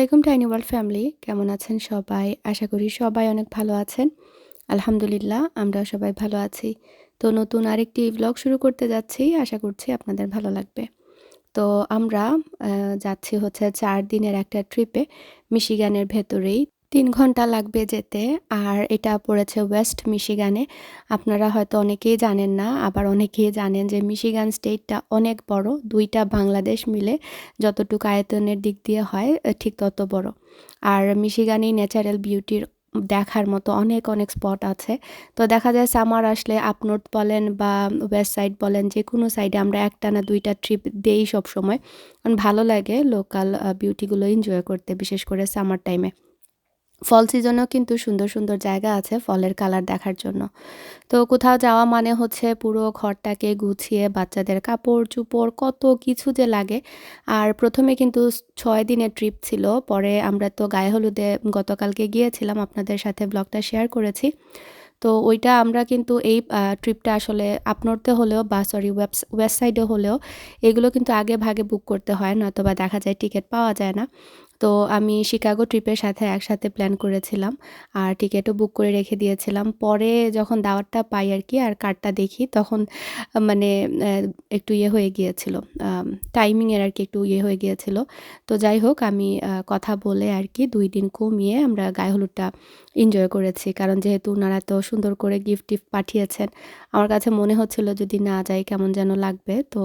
আলাইকুম tiny world family, কেমন আছেন সবাই? আশা করি সবাই অনেক ভালো আছেন। আলহামদুলিল্লাহ আমরা সবাই ভালো আছি। তো নতুন আরেকটি ব্লগ শুরু করতে যাচ্ছি, আশা করছি আপনাদের ভালো লাগবে। তো আমরা যাচ্ছি হচ্ছে চার দিনের একটা ট্রিপে মিশিগানের ভেতরেই। তিন ঘণ্টা লাগবে যেতে। আর এটা পড়েছে ওয়েস্ট মিশিগানে। আপনারা হয়তো অনেকেই জানেন না, আবার অনেকেই জানেন যে মিশিগান স্টেটটা অনেক বড়, দুইটা বাংলাদেশ মিলে যতটুকু আয়তনের দিক দিয়ে হয় ঠিক তত বড়। আর মিশিগানি ন্যাচারাল বিউটির দেখার মতো অনেক অনেক স্পট আছে। তো দেখা যায় সামার আসলে আপনোর্থ বলেন বা ওয়েস্ট সাইড বলেন যে কোনো সাইডে আমরা একটা না দুইটা ট্রিপ দেই সব সময় কারণ ভালো লাগে লোকাল বিউটিগুলো এনজয় করতে, বিশেষ করে সামার টাইমে। ফল সিজনেও কিন্তু সুন্দর সুন্দর জায়গা আছে ফলের কালার দেখার জন্য। তো কোথাও যাওয়া মানে হচ্ছে পুরো ঘরটাকে গুছিয়ে বাচ্চাদের কাপড় চুপড় কত কিছু যে লাগে। আর প্রথমে কিন্তু ছয় দিনের ট্রিপ ছিল, পরে আমরা তো গায়ে হলুদে গতকালকে গিয়েছিলাম, আপনাদের সাথে ব্লগটা শেয়ার করেছি। তো ওইটা আমরা কিন্তু এই ট্রিপটা আসলে আপনোরতে হলেও বা সরি ওয়েবসাইটে হলেও এগুলো কিন্তু আগে ভাগে বুক করতে হয় নয়তো বা দেখা যায় টিকিট পাওয়া যায় না। তো আমি শিকাগো ট্রিপের সাথে একসাথে প্ল্যান করেছিলাম। আর টিকিটও বুক করে রেখে দিয়েছিলাম। পরে যখন দাওয়াতটা পাই আর কি, আর কার্ডটা দেখি, তখন মানে একটু ইয়ে হয়ে গিয়েছিল। টাইমিংয়ের আর কি একটু ইয়ে হয়ে গিয়েছিল। তো যাই হোক, আমি কথা বলে আর কি দুই দিন কমিয়ে আমরা গায়ে হলুদটা এনজয় করেছি। কারণ যেহেতু ওনারা তো সুন্দর করে গিফট টিফট পাঠিয়েছেন, আমার কাছে মনে হচ্ছিল যদি না যাই কেমন যেন লাগবে। তো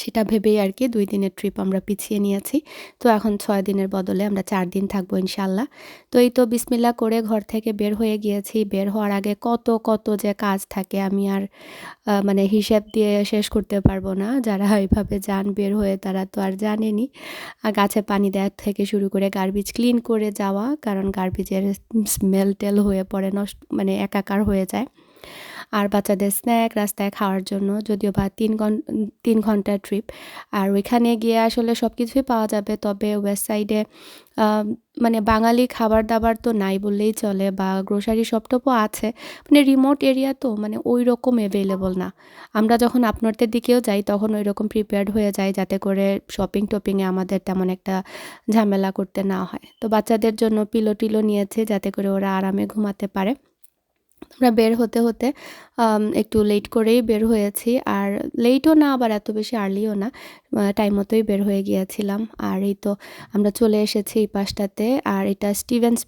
সেটা ভেবেই আর কি দুই দিনের ট্রিপ আমরা পিছিয়ে নিয়েছি। তো এখন ছয় দিনের বদলে আমরা চার দিন থাকব ইনশাল্লাহ তো এই তো বিসমিল্লা করে ঘর থেকে বের হয়ে গিয়েছি। বের হওয়ার আগে কত কত যে কাজ থাকে আমি আর মানে হিসেব দিয়ে শেষ করতে পারব না। যারা এইভাবে যান বের হয়ে তারা তো আর জানেনি। গাছে পানি দেওয়ার থেকে শুরু করে গার্বেজ ক্লিন করে যাওয়া, কারণ গার্বেজের স্মেল টেল হয়ে পড়ে, নষ্ট মানে একাকার হয়ে যায়। আর বাচ্চাদের স্ন্যাক রাস্তায় খাওয়ার জন্য, যদিও বা তিন ঘণ্টা তিন ঘণ্টার ট্রিপ। আর ওইখানে গিয়ে আসলে সব কিছুই পাওয়া যাবে, তবে ওয়েস্ট সাইডে মানে বাঙালি খাবার দাবার তো নাই বললেই চলে বা গ্রোসারি শপটপও আছে। মানে রিমোট এরিয়া তো মানে ওই রকম অ্যাভেলেবল না। আমরা যখন আপনাদের দিকেও যাই, তখন ওই রকম প্রিপেয়ার্ড হয়ে যায় যাতে করে শপিং টপিংয়ে আমাদের তেমন একটা ঝামেলা করতে না হয়। তো বাচ্চাদের জন্য পিলো টিলো নিয়েছে, যাতে করে ওরা আরামে ঘুমাতে পারে। আমরা বের হতে হতে একটু লেট করেই বের হয়েছি। আর লেটও না, আবার এত বেশি আর্লিও না। টাইম মতোই বের হয়ে গিয়েছিলাম। আর এই তো আমরা চলে এসেছি এই পাশটাতে। আর এটা স্টিভেন্স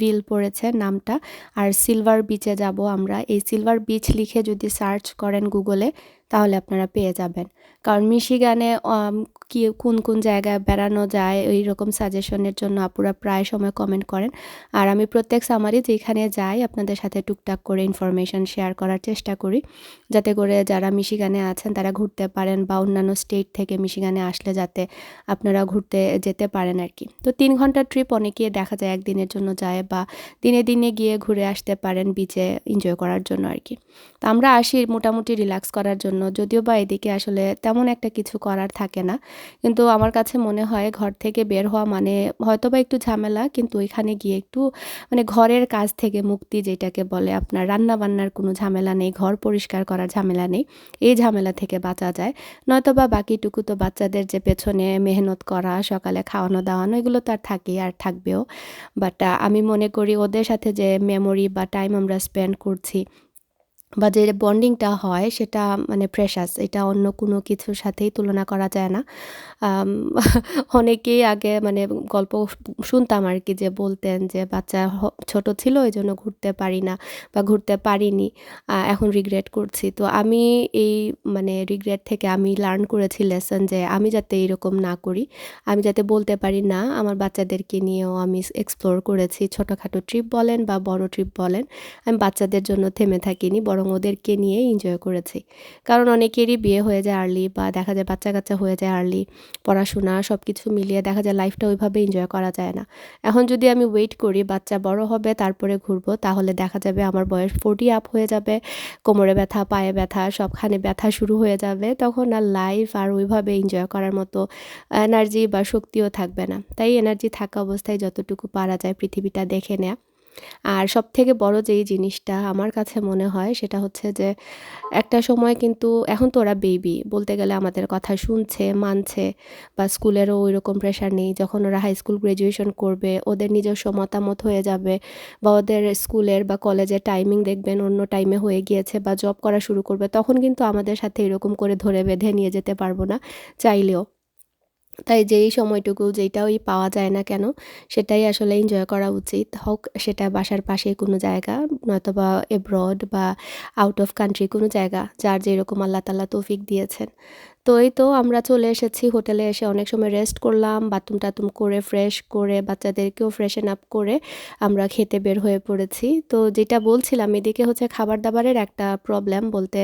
ভিল পড়েছে নামটা। আর সিলভার বিচে যাব আমরা। এই সিলভার বিচ লিখে যদি সার্চ করেন গুগলে তাহলে আপনারা পেয়ে যাবেন। কারণ মিশিগানে কি, কোন কোন জায়গায় বেড়ানো যায় ওই রকম সাজেশনের জন্য আপুরা প্রায় সময় কমেন্ট করেন। আর আমি প্রত্যেক সামারি যেখানে যাই, আপনাদের সাথে টুকটাক করে ইনফরমেশন শেয়ার করার চেষ্টা করি। যাতে করে যারা মিশিগানে আছেন, তারা ঘুরতে পারেন বা অন্যান্য স্টেট থেকে মিশিগানে আসলে যাতে আপনারা ঘুরতে যেতে পারেন আর কি তো তিন ঘণ্টার ট্রিপ অনেকে দেখা যায় একদিনের জন্য যায় বা দিনে দিনে গিয়ে ঘুরে আসতে পারেন বিচে এনজয় করার জন্য আর কি তো আমরা আসি মোটামুটি রিল্যাক্স করার জন্য। যদিও বা এদিকে আসলে তেমন একটা কিছু করার থাকে না। কিন্তু আমার কাছে মনে হয় ঘর থেকে বের হওয়া মানে হয়তো বা একটু ঝামেলা, কিন্তু ওইখানে গিয়ে একটু মানে ঘরের কাজ থেকে মুক্তি যেটাকে বলে আপনার রান্না বান্নার কোনো ঝামেলা নেই, ঘর পরিষ্কার করার ঝামেলা নেই, এই ঝামেলা থেকে বাঁচা যায়। নয়তো বা বাকিটুকু তো বাচ্চাদের যে পেছনে মেহনত করা, সকালে খাওয়ানো দাওয়ানো, এগুলো তো আর থাকেই, আর থাকবেও। বাট আমি মনে করি ওদের সাথে যে মেমোরি বা টাইম আমরা স্পেন্ড করছি বা যে বন্ডিংটা হয় সেটা মানে প্রেশাস এটা অন্য কোনো কিছুর সাথেই তুলনা করা যায় না। অনেকেই আগে মানে গল্প শুনতাম আর কি যে বলতেন যে বাচ্চা ছোট ছিল ওই জন্য ঘুরতে পারি না বা ঘুরতে পারিনি এখন রিগ্রেট করছি। তো আমি এই মানে রিগ্রেট থেকে আমি লার্ন করেছি লেসন যে আমি যাতে এইরকম না করি, আমি যাতে বলতে পারি না, আমার বাচ্চাদেরকে নিয়েও আমি এক্সপ্লোর করেছি, ছোটোখাটো ট্রিপ বলেন বা বড় ট্রিপ বলেন, আমি বাচ্চাদের জন্য থেমে থাকিনি, বরং ওদেরকে নিয়ে এনজয় করেছি। কারণ অনেকেরই বিয়ে হয়ে যায় আর্লি বা দেখা যায় বাচ্চা কাচ্চা হয়ে যায় আর্লি পড়াশোনা সব কিছু মিলিয়ে দেখা যায় লাইফটা ওইভাবে এনজয় করা যায় না। এখন যদি আমি ওয়েট করি, বাচ্চা বড় হবে, তারপরে ঘুরবো, তাহলে দেখা যাবে আমার বয়স ফোর্টি আপ হয়ে যাবে, কোমরে ব্যথা, পায়ে ব্যথা, সবখানে ব্যথা শুরু হয়ে যাবে, তখন আর লাইফ আর ওইভাবে এনজয় করার মতো এনার্জি বা শক্তিও থাকবে না। তাই এনার্জি থাকা অবস্থায় যতটুকু পারা যায় পৃথিবীটা দেখে নেয়া। আর সব থেকে বড় যেই জিনিসটা আমার কাছে মনে হয় সেটা হচ্ছে যে, একটা সময় কিন্তু এখন তো ওরা বেবি বলতে গেলে আমাদের কথা শুনছে, মানছে বা স্কুলেরও ওই রকম প্রেশার নেই। যখন ওরা হাই স্কুল গ্র্যাজুয়েশন করবে, ওদের নিজস্ব মতামত হয়ে যাবে বা ওদের স্কুলের বা কলেজের টাইমিং দেখবেন অন্য টাইমে হয়ে গিয়েছে বা জব করা শুরু করবে, তখন কিন্তু আমাদের সাথে এরকম করে ধরে বেঁধে নিয়ে যেতে পারব না, চাইলেও। তাই যেই সময়টুকু যেটা ওই পাওয়া যায় না কেন, সেটাই আসলে এনজয় করা উচিত। হোক, সেটা বাসার পাশে কোনো জায়গা, নয়তোবা এব্রড বা আউট অফ কান্ট্রি কোনো জায়গা, যার যেরকম আল্লাহ তাল্লাহ তৌফিক দিয়েছেন। তো এই তো আমরা চলে এসেছি হোটেলে এসে অনেক সময় রেস্ট করলাম, বাথরুম টাথুম করে ফ্রেশ করে বাচ্চাদেরকেও ফ্রেশন আপ করে আমরা খেতে বের হয়ে পড়েছি। তো যেটা বলছিলাম, এদিকে হচ্ছে খাবার দাবারের একটা প্রবলেম বলতে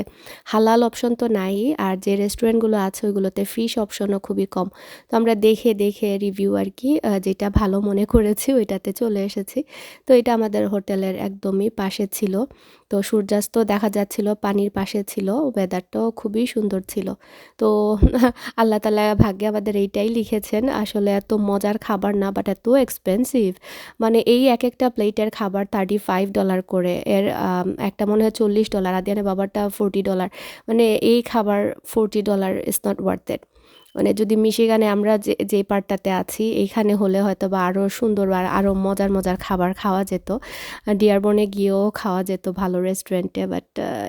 হালাল অপশন তো নাই আর যে রেস্টুরেন্টগুলো আছে ওইগুলোতে ফিশ অপশনও খুবই কম। তো আমরা দেখে দেখে রিভিউ আর কি যেটা ভালো মনে করেছি ওইটাতে চলে এসেছি। তো এটা আমাদের হোটেলের একদমই পাশে ছিল। তো সূর্যাস্ত দেখা যাচ্ছিল, পানির পাশে ছিল ওয়েদারটাও খুবই সুন্দর ছিল। তো আল্লাহ তালা ভাগ্যে আমাদের এইটাই লিখেছেন, আসলে এত মজার খাবার না বাট এত এক্সপেন্সিভ মানে এই এক একটা প্লেটের খাবার থার্টি ফাইভ ডলার করে, এর একটা মনে হয় চল্লিশ ডলার আদিয়ানে বাবারটা ফোরটি ডলার মানে এই খাবার forty dollar is not worth it মানে যদি মিশিগানে আমরা যে যে পার্টটাতে আছি, এইখানে হলে হয়তো বা আরও সুন্দর আর আরও মজার মজার খাবার খাওয়া যেত। ডিয়ারবনে গিয়েও খাওয়া যেত ভালো রেস্টুরেন্টে বাট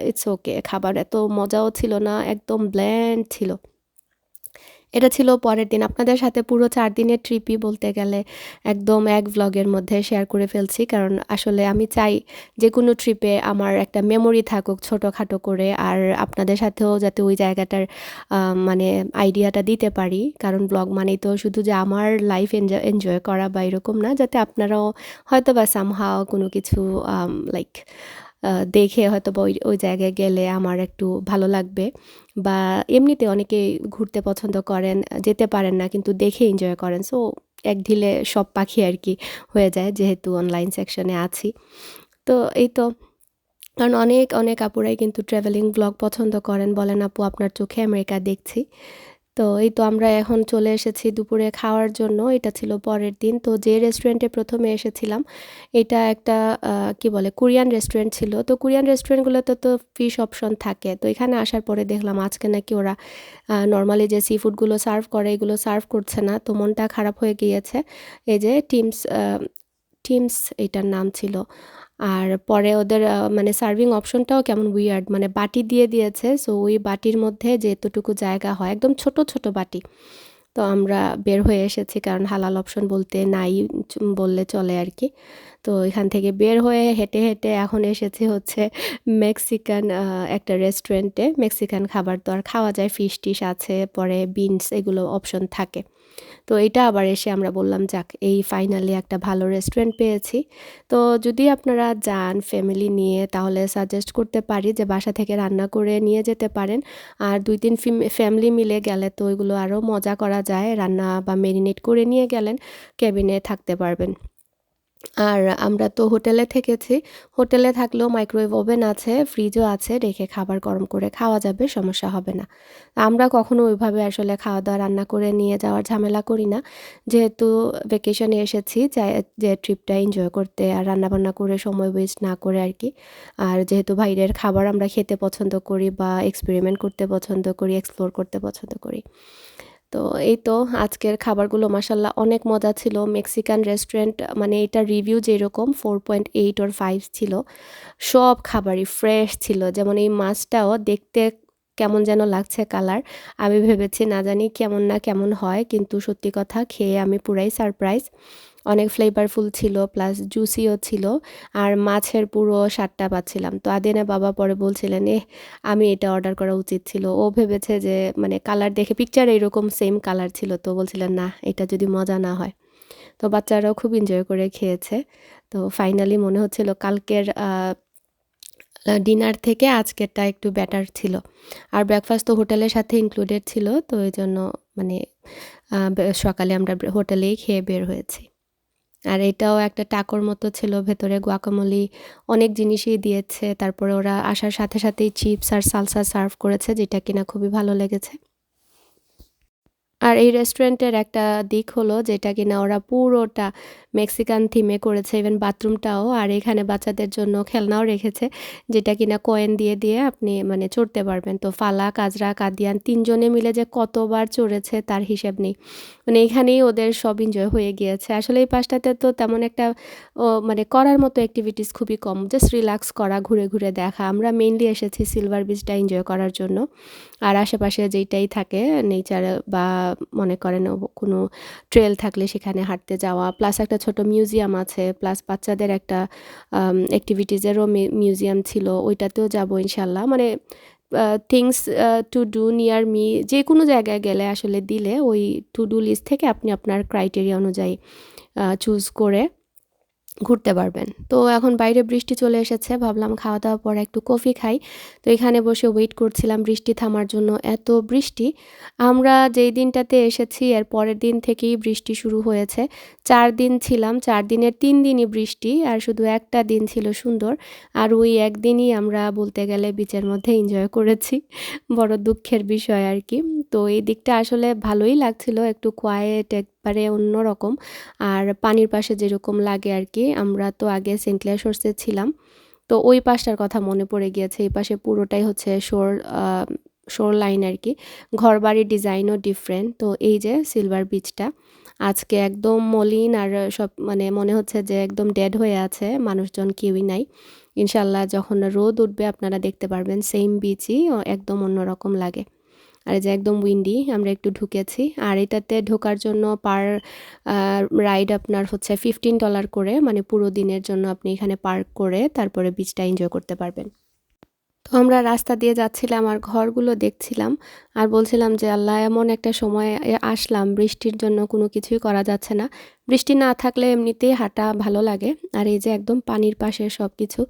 ইটস ওকে খাবার এত মজাও ছিল না, একদম ব্ল্যান্ড ছিল। এটা ছিল পরের দিন। আপনাদের সাথে পুরো চার দিনের ট্রিপই বলতে গেলে একদম এক ব্লগের মধ্যে শেয়ার করে ফেলছি। কারণ আসলে আমি চাই যে কোনো ট্রিপে আমার একটা মেমোরি থাকুক ছোটোখাটো করে আর আপনাদের সাথেও যাতে ওই জায়গাটার মানে আইডিয়াটা দিতে পারি। কারণ ব্লগ মানেই তো শুধু যে আমার লাইফ এনজয় এনজয় করা বা এরকম না, যাতে আপনারাও হয়তো বা সামহাও কোনো কিছু লাইক দেখে হয়তো বা ওই ওই জায়গায় গেলে আমার একটু ভালো লাগবে। বা এমনিতে অনেকে ঘুরতে পছন্দ করেন, যেতে পারেন না, কিন্তু দেখে এনজয় করেন। সো এক ঢিলে সব পাখি আর কি হয়ে যায়, যেহেতু অনলাইন সেকশনে আছি। তো এই তো, কারণ অনেক অনেক আপুরাই কিন্তু ট্রাভেলিং ব্লগ পছন্দ করেন বলেন আপু, আপনার চোখে আমেরিকা দেখছি। তো এই তো আমরা এখন চলে এসেছি দুপুরে খাওয়ার জন্য, এটা ছিল পরের দিন। তো যে রেস্টুরেন্টে প্রথমে এসেছিলাম, এটা একটা কি বলে, কোরিয়ান রেস্টুরেন্ট ছিল। তো কোরিয়ান রেস্টুরেন্টগুলোতে তো ফিশ অপশন থাকে। তো এখানে আসার পরে দেখলাম আজকে নাকি ওরা নর্মালি যে সি ফুডগুলো সার্ভ করে, এগুলো সার্ভ করছে না। তো মনটা খারাপ হয়ে গিয়েছে। এই যে টিমস টিমস এটার নাম ছিল। আর পরে ওদের মানে সার্ভিং অপশনটাও কেমন উইয়ার্ড মানে বাটি দিয়ে দিয়েছে সো ওই বাটির মধ্যে যে এতটুকু জায়গা হয়, একদম ছোট ছোট বাটি। তো আমরা বের হয়ে এসেছি, কারণ হালাল অপশন বলতে নাই বললে চলে আর কি। তো এখান থেকে বের হয়ে হেঁটে হেঁটে এখন এসেছি হচ্ছে মেক্সিকান একটা রেস্টুরেন্টে মেক্সিকান খাবার তো আর খাওয়া যায় ফিশ টিশ আছে, পরে বিনস এগুলো অপশন থাকে। তো এটা আবার এসে আমরা বললাম, যাক, এই ফাইনালি একটা ভালো রেস্টুরেন্ট পেয়েছি। তো যদি আপনারা যান ফ্যামিলি নিয়ে, তাহলে সাজেস্ট করতে পারি যে বাসা থেকে রান্না করে নিয়ে যেতে পারেন। আর দুই তিন ফ্যামিলি মিলে গেলে তো ওইগুলো আরও মজা করা যায়। রান্না বা মেরিনেট করে নিয়ে গেলেন কেবিনে থাকতে পারবেন। আর আমরা তো হোটেলে থেকেছি। হোটেলে থাকলেও মাইক্রোওয়েভ ওভেন আছে ফ্রিজও আছে, রেখে খাবার গরম করে খাওয়া যাবে, সমস্যা হবে না। আমরা কখনো ওইভাবে আসলে খাওয়া দাওয়া রান্না করে নিয়ে যাওয়ার ঝামেলা করি না। যেহেতু ভেকেশনে এসেছি, যে ট্রিপটা এনজয় করতে আর রান্নাবান্না করে সময় ওয়েস্ট না করে আর কি। আর যেহেতু বাইরের খাবার আমরা খেতে পছন্দ করি বা এক্সপেরিমেন্ট করতে পছন্দ করি এক্সপ্লোর করতে পছন্দ করি। তো এই তো আজকের খাবারগুলো মাসাল্লাহ অনেক মজা ছিল। মেক্সিকান রেস্টুরেন্ট মানে এটা রিভিউ যেরকম four point eight or five ছিল। সব খাবারই ফ্রেশ ছিল। যেমন এই মাছটাও দেখতে কেমন যেন লাগছে কালার। আমি ভেবেছি না জানি কেমন না কেমন হয়, কিন্তু সত্যি কথা খেয়ে আমি পুরাই সারপ্রাইজ। অনেক ফ্লেভারফুল ছিল প্লাস জুসিও ছিল, আর মাছের পুরো স্বাদটা পাচ্ছিলাম। তো আদিনা বাবা পরে বলছিলেন এ আমি এটা অর্ডার করা উচিত ছিল। ও ভেবেছে যে মানে কালার দেখে পিকচার এইরকম সেম কালার ছিল, তো বলছিলেন, না, এটা যদি মজা না হয়। তো বাচ্চারাও খুব এনজয় করে খেয়েছে। তো ফাইনালি মনে হচ্ছিল কালকের ডিনার থেকে আজকেরটা একটু বেটার ছিল। আর ব্রেকফাস্ট তো হোটেলের সাথে ইনক্লুডেড ছিল, তো ওই জন্য মানে সকালে আমরা হোটেলেই খেয়ে বের হয়েছি। আর এটাও একটা টাকর মতো ছিল, ভেতরে গুয়াকামলি অনেক জিনিসই দিয়েছে, তারপরে ওরা আসার সাথে সাথেই চিপস আর সালসা সার্ভ করেছে, যেটা কিনা খুবই ভালো লেগেছে। আর এই রেস্টুরেন্টের একটা দিক হলো যেটা কিনা ওরা পুরোটা মেক্সিকান থিমে করেছে ইভেন বাথরুমটাও, আর এখানে বাচ্চাদের জন্য খেলনাও রেখেছে, যেটা কিনা কয়েন দিয়ে দিয়ে আপনি মানে চড়তে পারবেন। তো ফালা, কাজরা, কাদিয়ান তিনজনে মিলে যে কতবার চড়েছে তার হিসেব নেই। মানে এখানেই ওদের সব এনজয় হয়ে গিয়েছে। আসলে এই পাশটাতে তো তেমন একটা মানে করার মতো অ্যাক্টিভিটিস খুবই কম জাস্ট রিল্যাক্স করা, ঘুরে ঘুরে দেখা। আমরা মেইনলি এসেছি সিলভার বিচটা এনজয় করার জন্য। আর আশেপাশে যেইটাই থাকে নেচার বা মনে করেন কোনো ট্রেল থাকলে সেখানে হাঁটতে যাওয়া প্লাস একটা ছোট মিউজিয়াম আছে প্লাস বাচ্চাদের একটা অ্যাক্টিভিটিজেরও মিউজিয়াম ছিল, ওইটাতেও যাব ইনশাল্লাহ। মানে things to do near me যে কোনো জায়গায় গেলে আসলে দিলে ওই টু ডু লিস্ট থেকে আপনি আপনার ক্রাইটেরিয়া অনুযায়ী চুজ করে ঘুরতে পারবেন। তো এখন বাইরে বৃষ্টি চলে এসেছে, ভাবলাম খাওয়া দাওয়ার পরে একটু কফি খাই। তো এখানে বসে ওয়েট করছিলাম বৃষ্টি থামার জন্য, এত বৃষ্টি। আমরা যেই দিনটাতে এসেছি, এর পরের দিন থেকেই বৃষ্টি শুরু হয়েছে। চার দিন ছিলাম, চার দিনের তিন দিনই বৃষ্টি, আর শুধু একটা দিন ছিল সুন্দর। আর ওই একদিনই আমরা বলতে গেলে বিচের মধ্যে এনজয় করেছি, বড় দুঃখের বিষয় আর কি। তো এই দিকটা আসলে ভালোই লাগছিল, একটু কোয়ায়েট একবারে অন্যরকম আর পানির পাশে যেরকম লাগে আর কি আমরা তো আগে সেন্ট ক্লিয়ার সোর্সে ছিলাম। তো ওই পাশটার কথা মনে পড়ে গিয়েছে, এই পাশে পুরোটাই হচ্ছে শোর শোর লাইন আর কি ঘর বাড়ির ডিজাইনও ডিফারেন্ট তো এই যে সিলভার বিচটা আজকে একদম মলিন আর সব মানে মনে হচ্ছে যে একদম ডেড হয়ে আছে, মানুষজন কেউই নাই। ইনশাল্লাহ যখন রোদ উঠবে, আপনারা দেখতে পারবেন সেম বিচই একদম অন্যরকম লাগে। আর যে একদম উইন্ডি আমরা একটু ঢুকেছি। আর এটাতে ঢোকার জন্য পার রাইড আপনার হচ্ছে ফিফটিন ডলার করে মানে পুরো দিনের জন্য আপনি এখানে পার্ক করে তারপরে বিচটা এনজয় করতে পারবেন। তো আমরা রাস্তা দিয়ে যাচ্ছিলাম, আর ঘরগুলো দেখছিলাম, আর বলছিলাম যে, আল্লাহ, এমন একটা সময় আসলাম, বৃষ্টির জন্য কোনো কিছুই করা যাচ্ছে না। বৃষ্টি না থাকলে এমনিতেই হাঁটা ভালো লাগে। আর এই যে একদম পানির পাশে সব কিছু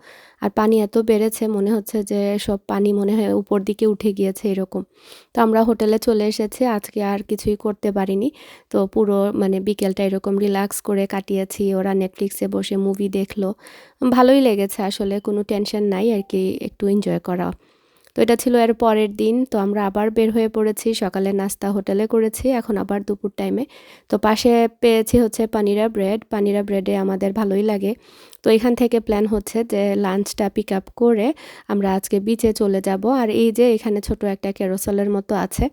আর পানি এত বেড়েছে মনে হচ্ছে যে সব পানি মনে হয় উপর দিকে উঠে গিয়েছে এরকম। তো আমরা হোটেলে চলে এসেছি, আজকে আর কিছুই করতে পারিনি। তো পুরো মানে বিকেলটা এরকম রিল্যাক্স করে কাটিয়েছি, ওরা নেটফ্লিক্সে বসে মুভি দেখল। ভালোই লেগেছে আসলে, কোনো টেনশন নাই আর কি, একটু এনজয় করা তো এটা ছিল এর পরের দিন। তো আমরা আবার বের হয়ে পড়েছি, সকালে নাস্তা হোটেলে করেছি, এখন আবার দুপুর টাইমে তো পাশে পেয়েছি হচ্ছে পানিরা ব্রেড পানিরা ব্রেডে আমাদের ভালোই লাগে। তো এখান থেকে প্ল্যান হচ্ছে যে লাঞ্চটা পিক আপ করে আমরা আজকে বিচে চলে যাব। আর এই যে এখানে ছোট একটা ক্যারোসলের মতো আছে,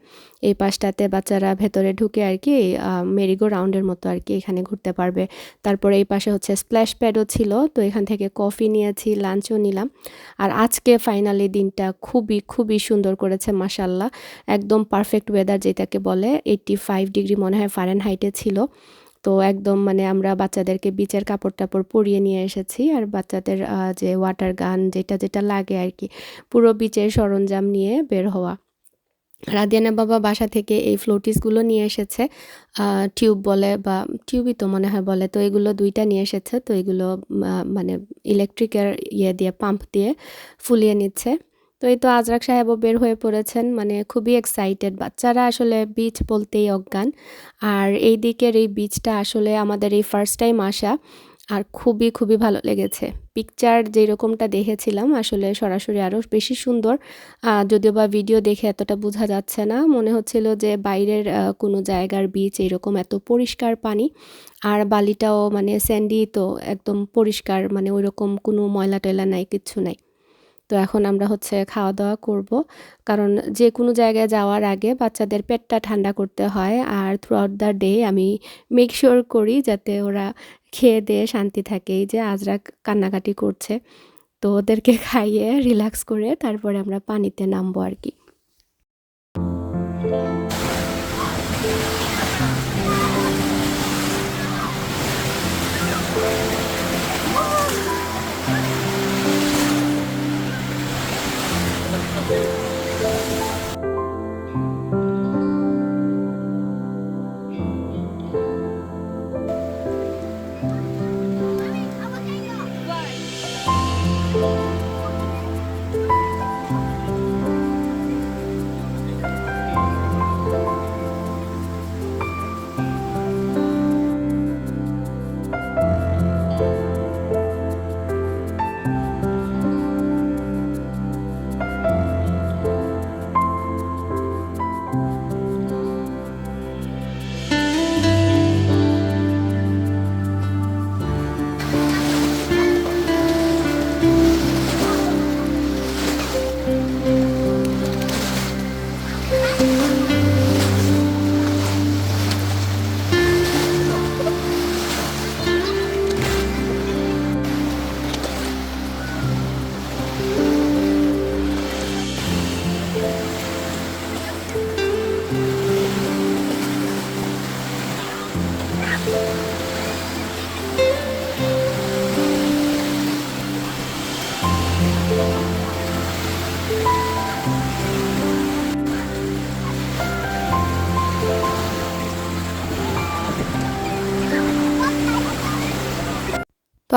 এই পাশটাতে বাচ্চারা ভেতরে ঢুকে আর কি মেরিগো রাউন্ডের মতো আর কি এখানে ঘুরতে পারবে। তারপরে এই পাশে হচ্ছে স্প্ল্যাশ প্যাডও ছিল, তো এখান থেকে কফি নিয়েছি লাঞ্চও নিলাম। আর আজকে ফাইনালি দিনটা খুবই খুবই খুবই সুন্দর করেছে মাসাল্লাহ একদম পারফেক্ট ওয়েদার যেটাকে বলে এইটটি ফাইভ ডিগ্রি মনে হয় ফারেন হাইটে ছিল। তো একদম মানে আমরা বাচ্চাদেরকে বিচের কাপড় টাপড় পরিয়ে নিয়ে এসেছি আর বাচ্চাদের যে ওয়াটার গান যেটা যেটা লাগে আর কি পুরো বিচের সরঞ্জাম নিয়ে বের হওয়া। রাদিয়ানা বাবা বাসা থেকে এই ফ্লোটিসগুলো নিয়ে এসেছে টিউব বলে বা টিউবই তো মনে হয় বলে, তো এগুলো দুইটা নিয়ে এসেছে। তো এগুলো মানে ইলেকট্রিকের ইয়ে দিয়ে পাম্প দিয়ে ফুলিয়ে নিচ্ছে। তো এই তো আজরাক সাহেবও বের হয়ে পড়েছেন মানে খুবই এক্সাইটেড বাচ্চারা আসলে বিচ বলতেই অজ্ঞান। আর এই দিকের এই বিচটা আসলে আমাদের এই ফার্স্ট টাইম আসা, আর খুবই খুবই ভালো লেগেছে। পিকচার যেরকমটা দেখেছিলাম, আসলে সরাসরি আরও বেশি সুন্দর। যদিও বা ভিডিও দেখে এতটা বোঝা যাচ্ছে না, মনে হচ্ছিল যে বাইরের কোনো জায়গার বিচ এরকম এত পরিষ্কার পানি। আর বালিটাও মানে স্যান্ডি তো, একদম পরিষ্কার মানে ওই রকম কোনো ময়লা টয়লা নাই, কিচ্ছু নাই। তো এখন আমরা হচ্ছে খাওয়া দাওয়া করব। কারণ যে কোনো জায়গায় যাওয়ার আগে বাচ্চাদের পেটটা ঠান্ডা করতে হয় আর থ্রু আউট দ্য ডে আমি মেক শিওর করি যাতে ওরা খেয়ে দেয়ে শান্তি থাকে। এই যে আজরা কান্নাকাটি করছে, তো ওদেরকে খাইয়ে রিল্যাক্স করে তারপরে আমরা পানিতে নামবো আর কি।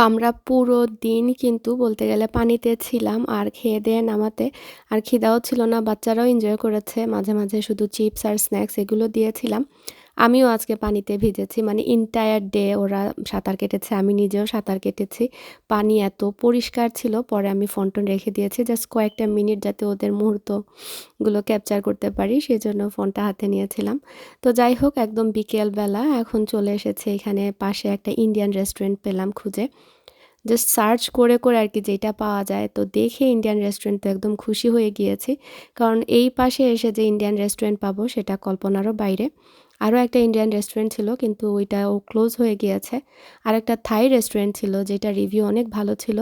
আমরা পুরো দিন কিন্তু বলতে গেলে পানিতে ছিলাম, আর খেয়ে দিয়ে নামাতে। আর খিদাও ছিল না, বাচ্চারাও এনজয় করেছে। মাঝে মাঝে শুধু চিপস আর স্ন্যাক্স এগুলো দিয়েছিলাম। আমিও আজকে পানিতে ভিজেছি মানে ইন্টায়ার ডে ওরা সাঁতার কেটেছে, আমি নিজেও সাঁতার কেটেছি। পানি এত পরিষ্কার ছিল, পরে আমি ফোন টোন রেখে দিয়েছি জাস্ট কয়েকটা মিনিট যাতে ওদের মুহূর্তগুলো ক্যাপচার করতে পারি সেই জন্য ফোনটা হাতে নিয়েছিলাম। তো যাই হোক, একদম বিকেলবেলা এখন চলে এসেছে এখানে পাশে একটা ইন্ডিয়ান রেস্টুরেন্ট পেলাম খুঁজে। জাস্ট সার্চ করে করে আর কি যেটা পাওয়া যায়। তো দেখে ইন্ডিয়ান রেস্টুরেন্ট তো একদম খুশি হয়ে গিয়েছি। কারণ এই পাশে এসে যে ইন্ডিয়ান রেস্টুরেন্ট পাবো সেটা কল্পনারও বাইরে। আরও একটা ইন্ডিয়ান রেস্টুরেন্ট ছিল, কিন্তু ওইটাও ক্লোজ হয়ে গিয়েছে। আর একটা থাই রেস্টুরেন্ট ছিল যেটা রিভিউ অনেক ভালো ছিল।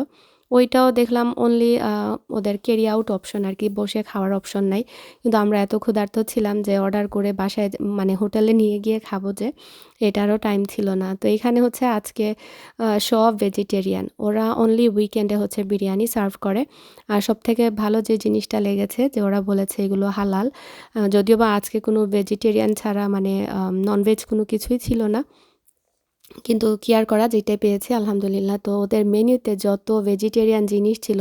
ওইটাও দেখলাম অনলি ওদের ক্যারি আউট অপশন আর কি, বসে খাওয়ার অপশন নাই। কিন্তু আমরা এত ক্ষুধার্ত ছিলাম যে অর্ডার করে বাসায় মানে হোটেলে নিয়ে গিয়ে খাব যে, এটারও টাইম ছিল না। তো এখানে হচ্ছে আজকে সব ভেজিটেরিয়ান ওরা অনলি উইকেন্ডে হচ্ছে বিরিয়ানি সার্ভ করে। আর সব থেকে ভালো যে জিনিসটা লেগেছে, যে ওরা বলেছে এগুলো হালাল। যদিও বা আজকে কোনো ভেজিটেরিয়ান ছাড়া মানে ননভেজ কোনো কিছুই ছিল না। কিন্তু কেয়ার করা যেটাই পেয়েছি আলহামদুলিল্লাহ। তো ওদের মেনুতে যত ভেজিটেরিয়ান জিনিস ছিল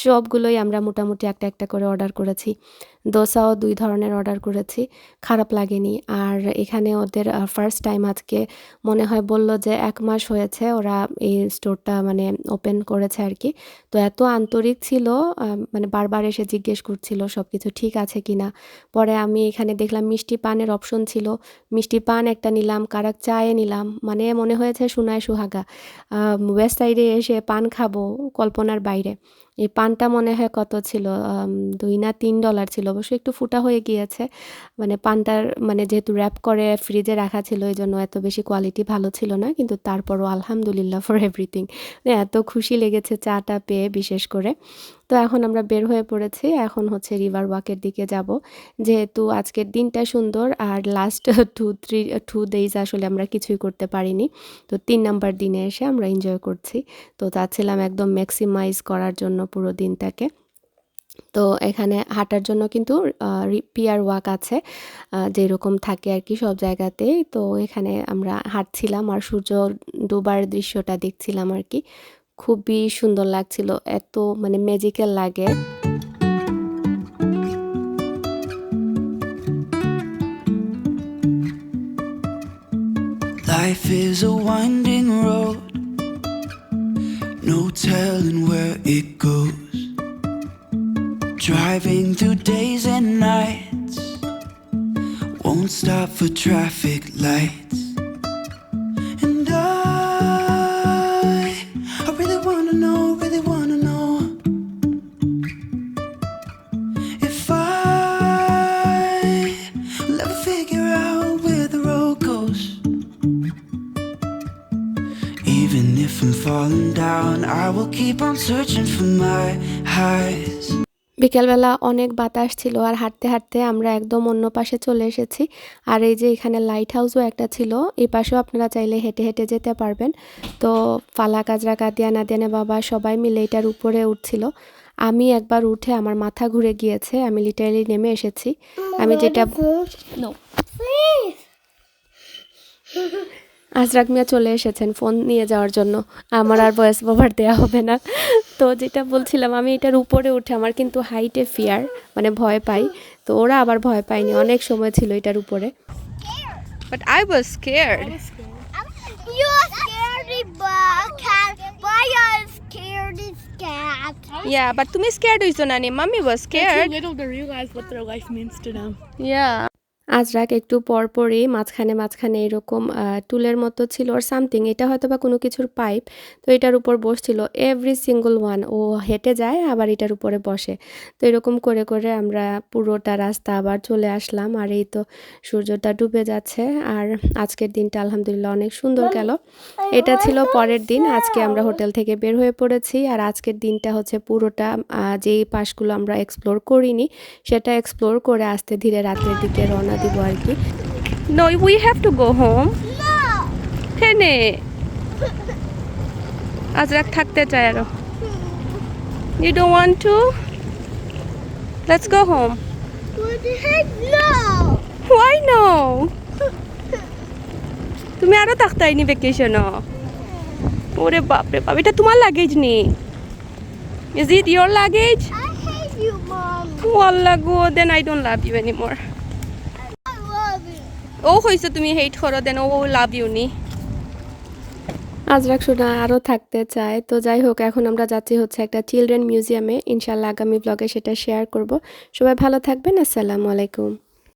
সবগুলোই আমরা মোটামুটি একটা একটা করে অর্ডার করেছি। দোসাও দুই ধরনের অর্ডার করেছি, খারাপ লাগেনি। আর এখানে ওদের ফার্স্ট টাইম আজকে মনে হয় বলল যে এক মাস হয়েছে ওরা এই স্টোরটা মানে ওপেন করেছে আর কি। তো এত আন্তরিক ছিল মানে বারবার এসে জিজ্ঞেস করছিল সব কিছু ঠিক আছে কি না পরে আমি এখানে দেখলাম মিষ্টি পানের অপশন ছিল। মিষ্টি পান একটা নিলাম, কারাক চায়ে নিলাম মানে মনে হয়েছে সোনায় সুহাগা। ওয়েস্ট সাইডে এসে পান খাব কল্পনার বাইরে। এই পানটা মনে হয় কত ছিল? দুই না তিন ডলার ছিল। অবশ্যই একটু ফুটা হয়ে গিয়েছে। মানে পানটার মানে যেহেতু র্যাপ করে ফ্রিজে রাখা ছিল এই জন্য এত বেশি কোয়ালিটি ভালো ছিল না। কিন্তু তারপরও আলহামদুলিল্লাহ ফর এভরিথিং এত খুশি লেগেছে চাটা পেয়ে বিশেষ করে। তো এখন আমরা বের হয়ে পড়েছি। এখন হচ্ছে রিভার ওয়াকের দিকে যাব। যেহেতু আজকের দিনটা সুন্দর আর last two three two days আসলে আমরা কিছুই করতে পারিনি। তো তিন নাম্বার দিনে এসে আমরা এনজয় করছি। তো চাচ্ছিলাম একদম ম্যাক্সিমাইজ করার জন্য পুরো দিনটাকে। তো এখানে হাঁটার জন্য কিন্তু পিয়ার ওয়াক আছে যেরকম থাকে আর কি সব জায়গাতেই। তো এখানে আমরা হাঁটছিলাম আর সূর্য ডোবার দৃশ্যটা দেখছিলাম আর কি। খুবই সুন্দর লাগছিল এত মানে ম্যাজিক্যাল লাগে Life is a winding road, no telling where it goes. Driving through days and nights, won't stop for traffic lights. বিকেলবেলা অনেক বাতাস ছিল আর হাঁটতে হাঁটতে আমরা একদম অন্য পাশে চলে এসেছি। আর এই যে এখানে লাইট হাউসও একটা ছিল এই পাশেও আপনারা চাইলে হেঁটে হেঁটে যেতে পারবেন। তো ফালা কাজরা কাদিয়া নাদিয়ানে বাবা সবাই মিলে এটার উপরে উঠছিল। আমি একবার উঠে আমার মাথা ঘুরে গিয়েছে আমি লিটারালি নেমে এসেছি। আমি যেটা No. আজরাক মিয়া চলে এসেছেন ফোন নিয়ে যাওয়ার জন্য। আমার আর বয়স ওভার দেওয়া হবে না। তো যেটা বলছিলাম আমি এটার উপরে উঠে আমার কিন্তু হাইটে ফিয়ার মানে ভয় পাই। তো ওরা আবার ভয় পায়নি অনেক সময় ছিল এটার উপরে। তুমি স্কেয়ার্ড হইছো না মামি was scared you guys what the life means to them ইয়া আজরাক একটু পর পরই মাঝখানে মাঝখানে এরকম টুলের মতো ছিল ওর সামথিং এটা হয়তো বা কোনো কিছুর পাইপ তো এটার উপর বসছিল এভরি সিঙ্গল ওয়ান ও হেঁটে যায়, আবার এটার উপরে বসে। তো এরকম করে করে আমরা পুরোটা রাস্তা আবার চলে আসলাম, আর এই তো সূর্যটা ডুবে যাচ্ছে। আর আজকের দিনটা আলহামদুলিল্লাহ অনেক সুন্দর গেল। এটা ছিল পরের দিন, আজকে আমরা হোটেল থেকে বের হয়ে পড়েছি। আর আজকের দিনটা হচ্ছে পুরোটা যেই পাশগুলো আমরা এক্সপ্লোর করিনি, সেটা এক্সপ্লোর করে আসতে ধীরে রাতের দিকে রওনা দিব আর কি No, we have to go home. হেনে আজরাক থাকতে চায় আরও? Let's go home. What the heck? No! Why no? তুমি আরও থাকতাইনি ভেকেশন ওরে বাপরে বাপ এটা তোমার লাগেজ নি is it your luggage I hate you, mom. ওয়াল্লা go then I don't love you anymore I love you. ও হয়েছে তুমি হেট করো দেন ও লাভ ইউ নি। আজরাক সোনা আরও থাকতে চায়। তো যাই হোক, এখন আমরা যাচ্ছি হচ্ছে একটা চিলড্রেন মিউজিয়ামে ইনশাল্লাহ আগামী ব্লগে সেটা শেয়ার করব। সবাই ভালো থাকবেন, আসসালামু আলাইকুম।